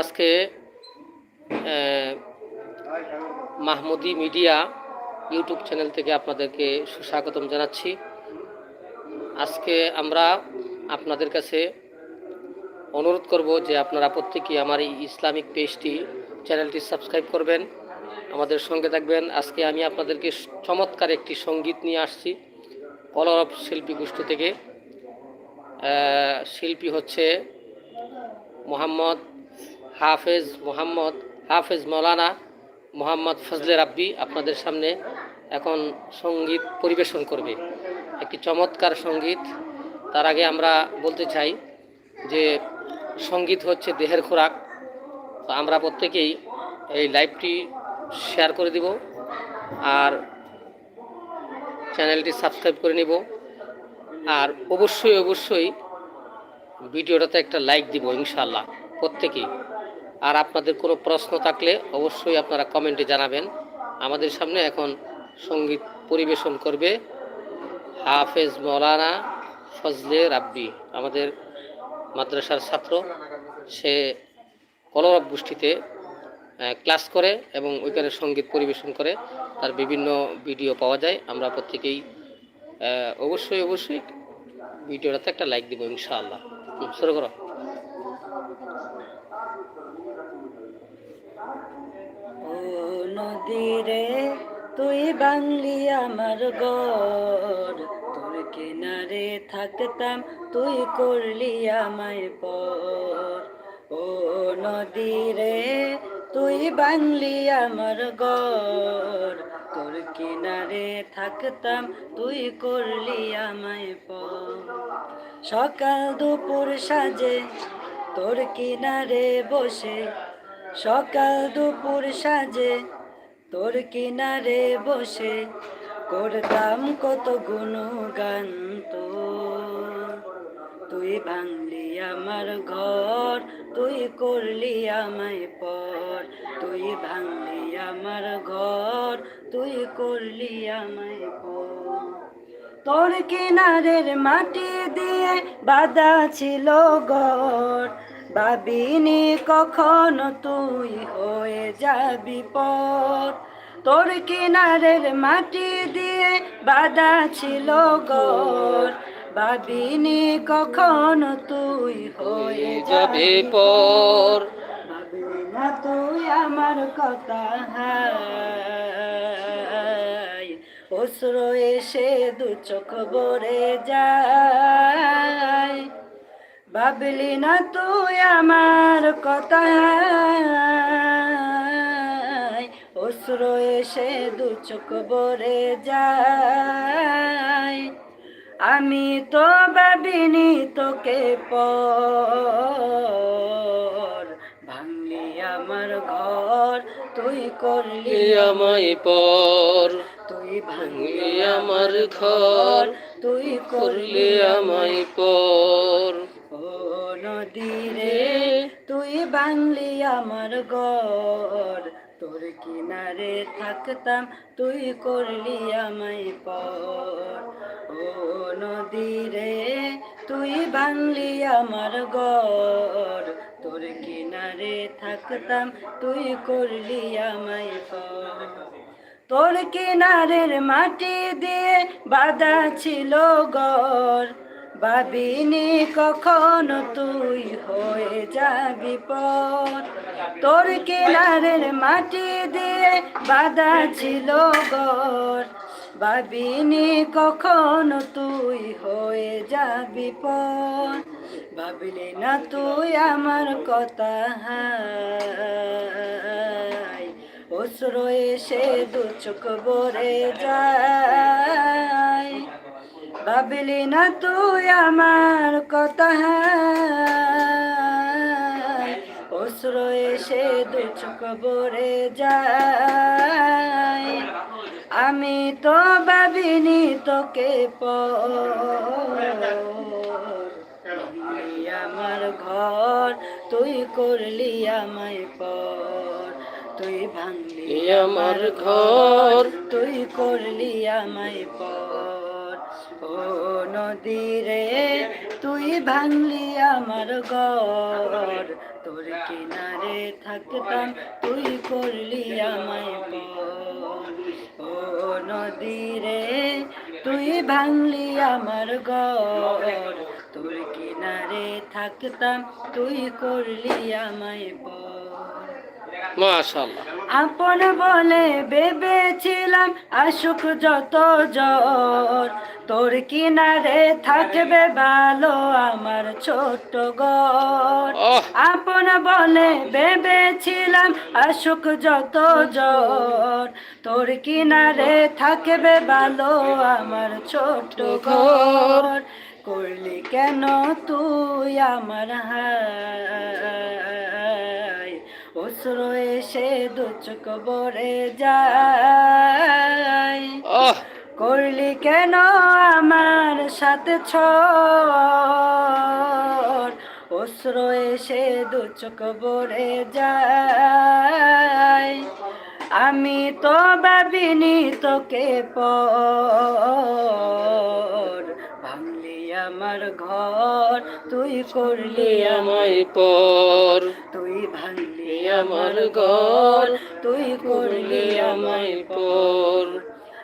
আজকে Mahmudi media YouTube channel থেকে আপনাদেরকে সুস্বাগতম জানাচ্ছি। আজকে আমরা আপনাদের কাছে অনুরোধ করব যে আপনারা প্রত্যেকেই আমার এই ইসলামিক পেজটি, চ্যানেলটি সাবস্ক্রাইব করবেন, আমাদের সঙ্গে থাকবেন। আজকে আমি আপনাদেরকে চমৎকার একটি সংগীত নিয়ে আসছি কলরব শিল্পী গোষ্ঠী থেকে। শিল্পী হচ্ছে মোহাম্মদ হাফেজ মোহাম্মদ, হাফেজ মৌলানা মোহাম্মদ ফজলে রাব্বি আপনাদের সামনে এখন সংগীত পরিবেশন করবে। একটি চমৎকার সংগীত। তার আগে আমরা বলতে চাই যে সংগীত হচ্ছে দেহের খোরাক। তো আমরা প্রত্যেকেই এই লাইভটি শেয়ার করে দিব আর চ্যানেলটি সাবস্ক্রাইব করে নিব। আর অবশ্যই অবশ্যই ভিডিওটাতে একটা লাইক দিব ইনশাল্লাহ প্রত্যেকেই। আর আপনাদের কোনো প্রশ্ন থাকলে অবশ্যই আপনারা কমেন্টে জানাবেন। আমাদের সামনে এখন সংগীত পরিবেশন করবে হাফেজ মৌলানা ফজলে রাব্বি, আমাদের মাদ্রাসার ছাত্র। সে কলরব গোষ্ঠীতে ক্লাস করে এবং ওইখানে সংগীত পরিবেশন করে। তার বিভিন্ন ভিডিও পাওয়া যায়। আমরা প্রত্যেকেই অবশ্যই অবশ্যই ভিডিওটাতে একটা লাইক দিব ইনশাআল্লাহ। শুরু করো ও নদীরে, তুই বাংলি আমার গর তোর কিনারে থাকতাম, তুই করলি আমায় পর। ও নদীরে, তুই বাংলি আমার গর তোর কিনারে থাকতাম, তুই করলি আমায় পর। সকাল দুপুর সাজে, তোর কিনারে বসে। সকাল দুপুর সাজে তোর কিনারে বসে করতাম কত গুণগান তোর। তুই ভাঙলি আমার ঘর, তুই করলি আমায় পর। তুই ভাঙলি আমার ঘর, তুই করলি আমায় পর। তোর কিনারের মাটি দিয়ে বাঁধা ছিল ঘর। ভাবিনি কখনো তুই হয়ে যাবি পর তোর কিনারের মাটি দিয়ে বাঁধা ছিল ঘর। ভাবিনি কখনো তুই হয়ে যাবি পর না তুই আমার কথা হায় অস্র এসে দু চোখ ভরে যায়। ভাবলি না তুই আমার কথা অস্র এসে দু চোখ ভরে যায়। আমি তো ভাবিনি তোকে পর। ভাঙলি আমার ঘর তুই করলি আমায় পর। তুই ভাঙলি আমার ঘর তুই করলি আমায় পর। ও নদী রে তুই ভাঙলি আমার ঘর তোর কিনারে থাকতাম তুই করলি আমায় পর। ও নদী রে তুই ভাঙলি আমার ঘর তোর কিনারে থাকতাম তুই করলি আমায় পর। তোর কিনারের মাটি দিয়ে বাঁধা ছিল গর ভাবিনি কখনো তুই হয়ে যাবি পর তোর কিনারের মাটি দিয়ে বাধা ছিল গর ভাবিনি কখনো তুই হয়ে যাবি পর ভাবলি না তুই আমার কথা হায় অস্র এসে দু চোখ ভরে যায়। ভাবলি না তুই আমার কথা হায়। অস্র এসে দু চোখ ভরে যায়। আমি তো ভাবিনি তোকে পর আমার ঘর তুই করলি আমায় পর। তুই ভাঙলি আমার ঘর। তুই করলি আমায় পর। ও নদী রে তুই ভাঙলি আমার ঘর। তোর কিনারে থাকতাম তুই করলি আমায় ও নদী রে তুই ভাঙলি আমার ঘর। তোর কিনারে থাকতাম তুই করলি আমায় আপন বলে ভেবেছিলাম আসুক যত জ্বর। তোর কিনারে থাকবে ভালো আমার ছোট ঘর। আপন বলে ভেবেছিলাম আসুক যত জ্বর। তোর কিনারে থাকবে ভালো আমার ছোট ঘর। করলি কেন তুই আমার হায় অস্র এসে দু চোখ ভরে যায় করলি কেন আমার সাথে ছর? অস্র এসে দু চোখ ভরে যায়। আমি তো ভাবিনি তোকে পর। আমার ঘর, তুই করলি আমায় পর। তুই ভাঙলি আমার ঘর, তুই করলি আমায় পর।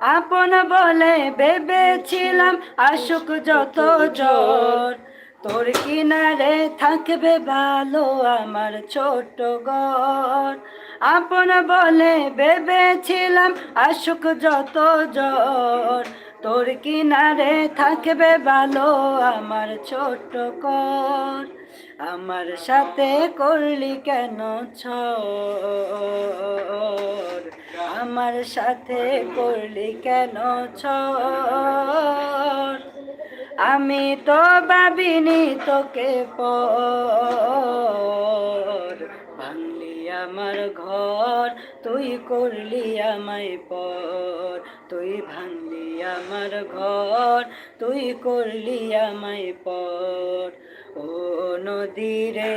আপন বলে ভেবেছিলাম আশুক যত জ্বর। তোর কিনারে থাকবে ভালো আমার ছোট ঘর। আপন বলে ভেবেছিলাম আশুক যত জ্বর। তোর কিনারে থাকবে ভালো আমার ছোট কর। আমার সাথে করলি কেন ছর? আমার সাথে করলি কেন ছর? আমি তো ভাবিনি তোকে পর। আমার ঘর, তুই করলি আমায় পর, তুই ভাঙলি আমার ঘর, তুই করলি আমায় পর। ও নদী রে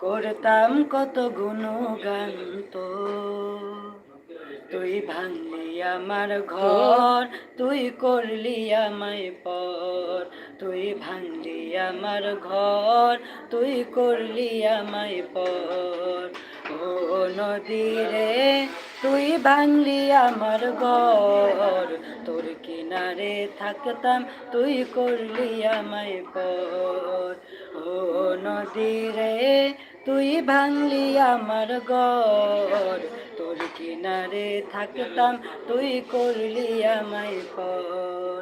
করতাম কত গুণগান তো। তুই ভাঙলি আমার ঘর, তুই করলি আমায় পর। তুই ভাঙলি আমার ঘর, তুই করলি আমায় পর। ও নদী রে তুই ভাঙলি আমার ঘর, তোর কিনারে থাকতাম, তুই করলি আমায় পর। ও নদী রে তুই ভাঙলি আমার ঘর, তোর কিনারে থাকতাম তুই করলি আমায় পর।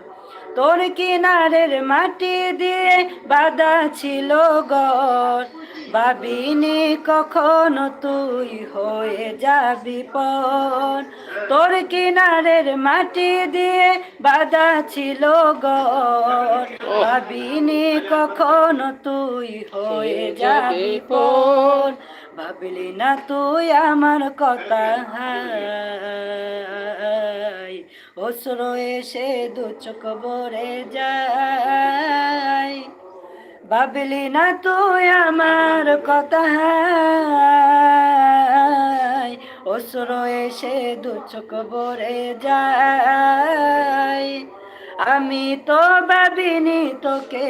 তোর কিনারের মাটি দিয়ে বাঁধা ছিল ঘর ভাবিনি কখনো তুই হয়ে যাবি পর। তোর কিনারের মাটি দিয়ে বাধা ছিল ঘর। ভাবিনি কখনো তুই হয়ে যাবি পর। ভাবলি না তুই আমার কথা হাই। অসর এসে দু চোখ ভরে যায়। ভাবলি না তুই আমার কথা অসর এসে দু চোখ ভরে যায়। আমি তো ভাবিনি তোকে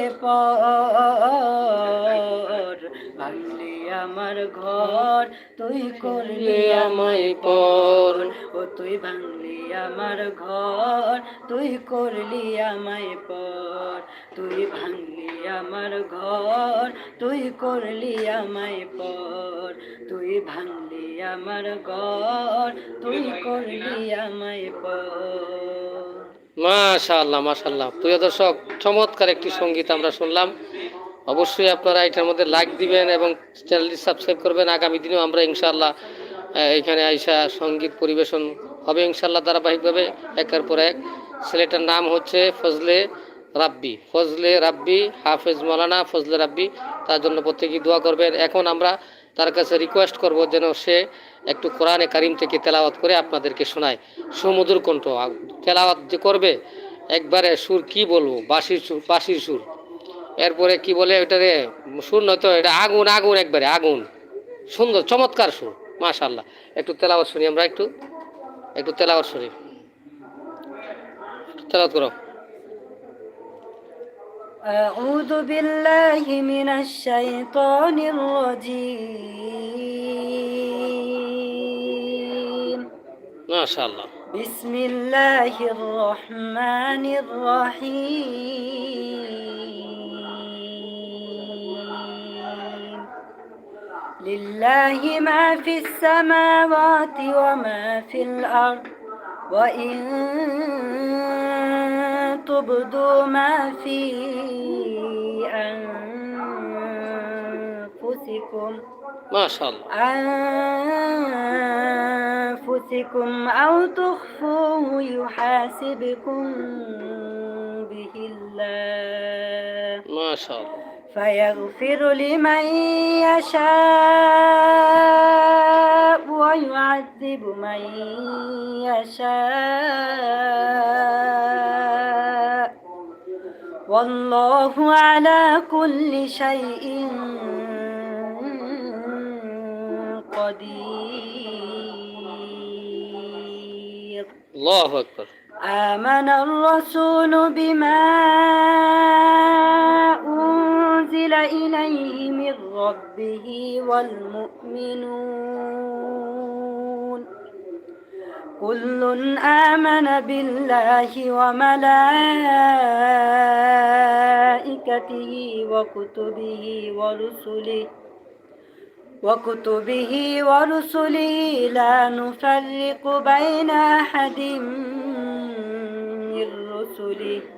ভাঙলি আমার ঘর, তুই করলি আমায় পর। ও, তুই ভাঙলি আমার ঘর তুই করলি আমায় পর। তুই ভাঙলি আমার ঘর তুই করলি আমায় পর। তুই ভাঙলি আমার ঘর তুই করলি আমায় পর। মাশাআল্লাহ মাশাআল্লাহ। প্রিয় দর্শক চমৎকার একটি সংগীত আমরা শুনলাম। অবশ্যই আপনারা এটার মধ্যে লাইক দিবেন এবং চ্যানেলটি সাবস্ক্রাইব করবেন। আগামী দিনেও আমরা ইনশাআল্লাহ আহ, এখানে আইসা সংগীত পরিবেশন হবে ইনশাআল্লাহ ধারাবাহিকভাবে একের পর এক। ছেলেটার নাম হচ্ছে ফজলে রাব্বি। ফজলে রাব্বি, হাফেজ মৌলানা ফজলে রাব্বি, তার জন্য প্রত্যেকেই দোয়া করবেন। এখন আমরা তার কাছে রিকোয়েস্ট করব যেন সে একটু কোরআনে কারিম থেকে তেলাওয়াত করে আপনাদেরকে শোনায়। সমুদ্র কণ্ঠ তেলাওয়াত যে করবে, একবারে সুর কি বলব? বাঁশির সুর বাঁশির সুর। এরপরে কি বলে ওটারে সুর নয়তো এটা আগুন আগুন একবারে, আগুন। সুন্দর, চমৎকার সুর মাশাল্লাহ একটু তেলাওয়াত শুনি আমরা একটু। একটু তেলাওয়াত শুনি একটু তেলাওয়াত করো أعوذ بالله من الشيطان الرجيم মাশাল্লাহ بسم الله الرحمن الرحيم لله ما في السماوات وما في الأرض وإن تبدوا ما في أنفسكم ما شاء الله. أنفسكم أو تخفوه يحاسبكم به الله. ما شاء الله. فيغفر لمن يشاء ويعذب من يشاء. والله على كل شيء قدير. الله أكبر. آمن الرسول بما أنزل إليه من ربه والمؤمنون. كل آمن بالله وملائكته وكتبه ورسله وكتبه ورسله لا نفرق بين أحد من رسله.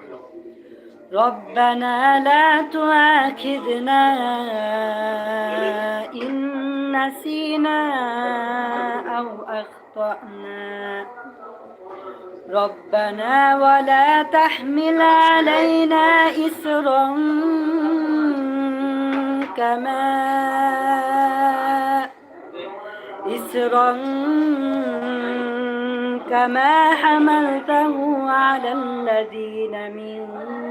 ربنا لا تؤاخذنا إن نسينا أو أخطأنا. ربنا ولا تحمل علينا إسرا كما إسرا كما حملته على الذين من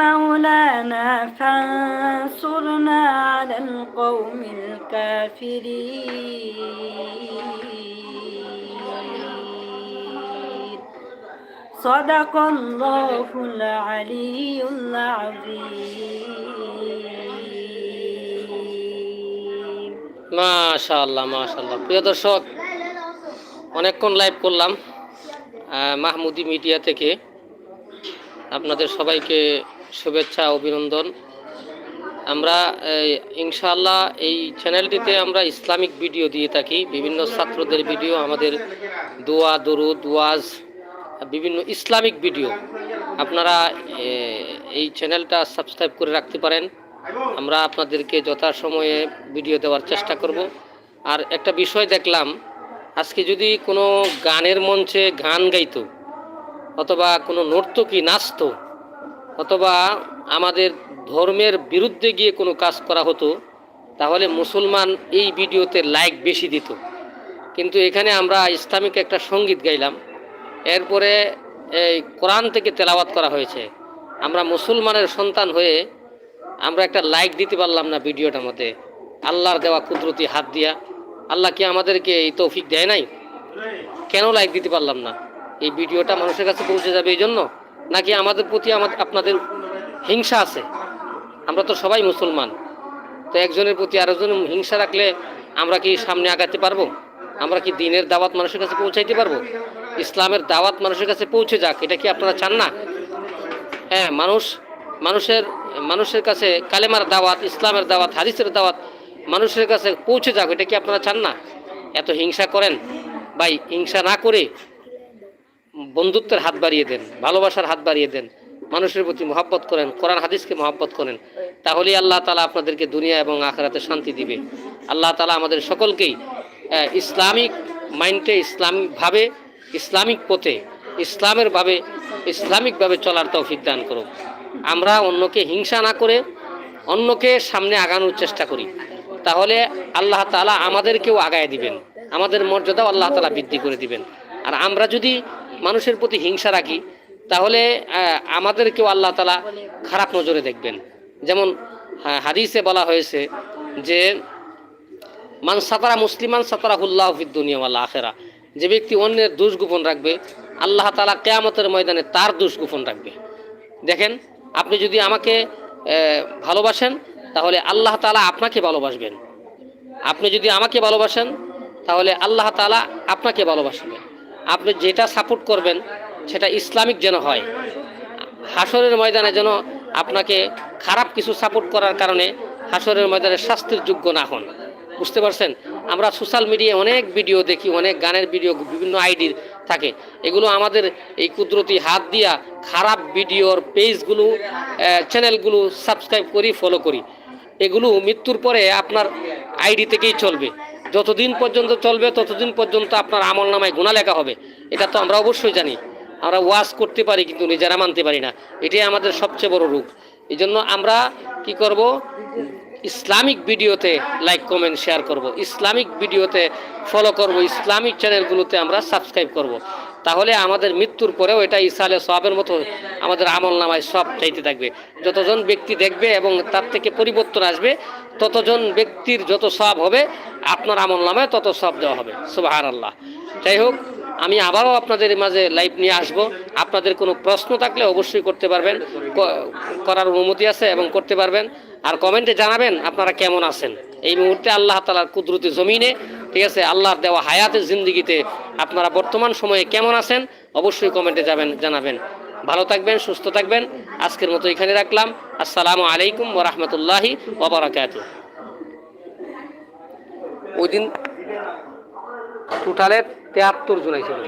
مولانا فانصرنا على القوم الكافرين صدق الله العلي العظيم মাশাআল্লাহ মাশাআল্লাহ প্রিয় দর্শক অনেকক্ষণ লাইভ করলাম আহ, মাহমুদি মিডিয়া থেকে আপনাদের সবাইকে শুভেচ্ছা, অভিনন্দন। আমরা ইনশাআল্লাহ এই চ্যানেলটিতে আমরা ইসলামিক ভিডিও দিয়ে থাকি, বিভিন্ন ছাত্রদের ভিডিও, আমাদের দোয়া, দরুদ, ওয়াজ, বিভিন্ন ইসলামিক ভিডিও। আপনারা এই চ্যানেলটা সাবস্ক্রাইব করে রাখতে পারেন। আমরা আপনাদেরকে যথাসময়ে ভিডিও দেওয়ার চেষ্টা করব। আর একটা বিষয় দেখলাম, আজকে যদি কোনো গানের মঞ্চে গান গাইতো অথবা কোনো নর্তকী নাচতো অথবা আমাদের ধর্মের বিরুদ্ধে গিয়ে কোনো কাজ করা হতো, তাহলে মুসলমান এই ভিডিওতে লাইক বেশি দিত। কিন্তু এখানে আমরা ইসলামিক একটা সংগীত গাইলাম। এরপরে এই কোরআন থেকে তেলাওয়াত করা হয়েছে। আমরা মুসলমানের সন্তান হয়ে আমরা একটা লাইক দিতে পারলাম না ভিডিওটার মধ্যে। আল্লাহর দেওয়া কুদরতি হাত দিয়া। আল্লাহ কি আমাদেরকে এই তৌফিক দেয় নাই? কেন লাইক দিতে পারলাম না? এই ভিডিওটা মানুষের কাছে পৌঁছে যাবে এই জন্য? নাকি আমাদের প্রতি আমাদের আপনাদের হিংসা আছে? আমরা তো সবাই মুসলমান। তো একজনের প্রতি আরেকজন হিংসা রাখলে আমরা কি সামনে আগাতে পারব? আমরা কি দিনের দাওয়াত মানুষের কাছে পৌঁছাইতে পারব? ইসলামের দাওয়াত মানুষের কাছে পৌঁছে যাক, এটা কি আপনারা চান না? হ্যাঁ মানুষ, মানুষের মানুষের কাছে কালেমার দাওয়াত, ইসলামের দাওয়াত, হাদিসের দাওয়াত মানুষের কাছে পৌঁছে যাক, এটা কি আপনারা চান না? এত হিংসা করেন? ভাই, হিংসা না করে বন্ধুত্বের হাত বাড়িয়ে দেন, ভালোবাসার হাত বাড়িয়ে দেন, মানুষের প্রতি মহাব্বত করেন, কোরআন, হাদিসকে মহাব্বত করেন, তাহলেই আল্লাহ তালা আপনাদেরকে দুনিয়া এবং আখরাতে শান্তি দিবে। আল্লাহ তালা আমাদের সকলকেই ইসলামিক মাইন্ডে, ইসলামিকভাবে, ইসলামিক পথে, ইসলামের ভাবে, ইসলামিকভাবে চলার তৌফিক দান করুক। আমরা অন্যকে হিংসা না করে, অন্যকে সামনে আগানোর চেষ্টা করি। তাহলে আল্লাহ তালা আমাদেরকেও আগায় দিবেন। আমাদের মর্যাদাও আল্লাহ তালা বৃদ্ধি করে দিবেন। আর আমরা যদি মানুষের প্রতি হিংসা রাখি, তাহলে আমাদেরকেও আল্লাহ তালা খারাপ নজরে দেখবেন। যেমন হা- হাদিসে বলা হয়েছে যে, মান সাতারা মুসলিমান সাতারা হুল্লাহ দুনিয়া ওয়াল আখেরা। যে ব্যক্তি অন্যের দোষ গোপন রাখবে, আল্লাহ তালা কেয়ামতের ময়দানে তার দোষ গোপন রাখবে। দেখেন, আপনি যদি আমাকে ভালোবাসেন, তাহলে আল্লাহ তালা আপনাকে ভালোবাসবেন। আপনি যদি আমাকে ভালোবাসেন, তাহলে আল্লাহ তালা আপনাকে ভালোবাসবেন। আপনি যেটা সাপোর্ট করবেন, সেটা ইসলামিক যেন হয়। হাসরের ময়দানে যেন আপনাকে খারাপ কিছু সাপোর্ট করার কারণে হাসরের ময়দানে শাস্তির যোগ্য না হন। বুঝতে পারছেন? আমরা সোশ্যাল মিডিয়ায় অনেক ভিডিও দেখি, অনেক গানের ভিডিও বিভিন্ন আইডির থাকে। এগুলো আমাদের এই কুদরতি হাত দিয়া খারাপ ভিডিওর পেজগুলো চ্যানেলগুলো সাবস্ক্রাইব করি ফলো করি। এগুলো মৃত্যুর পরে আপনার আইডি থেকেই চলবে। যতদিন পর্যন্ত চলবে, ততদিন পর্যন্ত আপনার আমল নামায় গুণা লেখা হবে। এটা তো আমরা অবশ্যই জানি। আমরা ওয়াজ করতে পারি, কিন্তু নিজেরা মানতে পারি না। এটাই আমাদের সবচেয়ে বড় রূপ। এই জন্য আমরা কি করব? ইসলামিক ভিডিওতে লাইক কমেন্ট শেয়ার করব। ইসলামিক ভিডিওতে ফলো করব। ইসলামিক চ্যানেলগুলোতে আমরা সাবস্ক্রাইব করব। তাহলে আমাদের মৃত্যুর পরেও এটা ইসালে সবের মতো আমাদের আমল নামায় সব চাইতে থাকবে। যতজন ব্যক্তি দেখবে এবং তার থেকে পরিবর্তন আসবে, ততজন ব্যক্তির যত সব হবে, আপনার আমল নামায় তত সব দেওয়া হবে। সুবাহ আল্লাহ যাই হোক আমি আবারও আপনাদের মাঝে লাইভ নিয়ে আসব। আপনাদের কোনো প্রশ্ন থাকলে অবশ্যই করতে পারবেন। করার অনুমতি আছে এবং করতে পারবেন। আর কমেন্টে জানাবেন আপনারা কেমন আছেন। এই মুহূর্তে আল্লাহ তালার কুদরতি জমিনে, ঠিক আছে, আল্লাহর দেওয়া হায়াতের জিন্দিগিতে আপনারা বর্তমান সময়ে কেমন আছেন, অবশ্যই কমেন্টে যাবেন, জানাবেন। ভালো থাকবেন, সুস্থ থাকবেন। আজকের মতো এখানে রাখলাম। আসসালামু আলাইকুম ওরহমতুল্লাহি ওবরাকাত ওই দিন টোটালে তেহাত্তর জন ছিল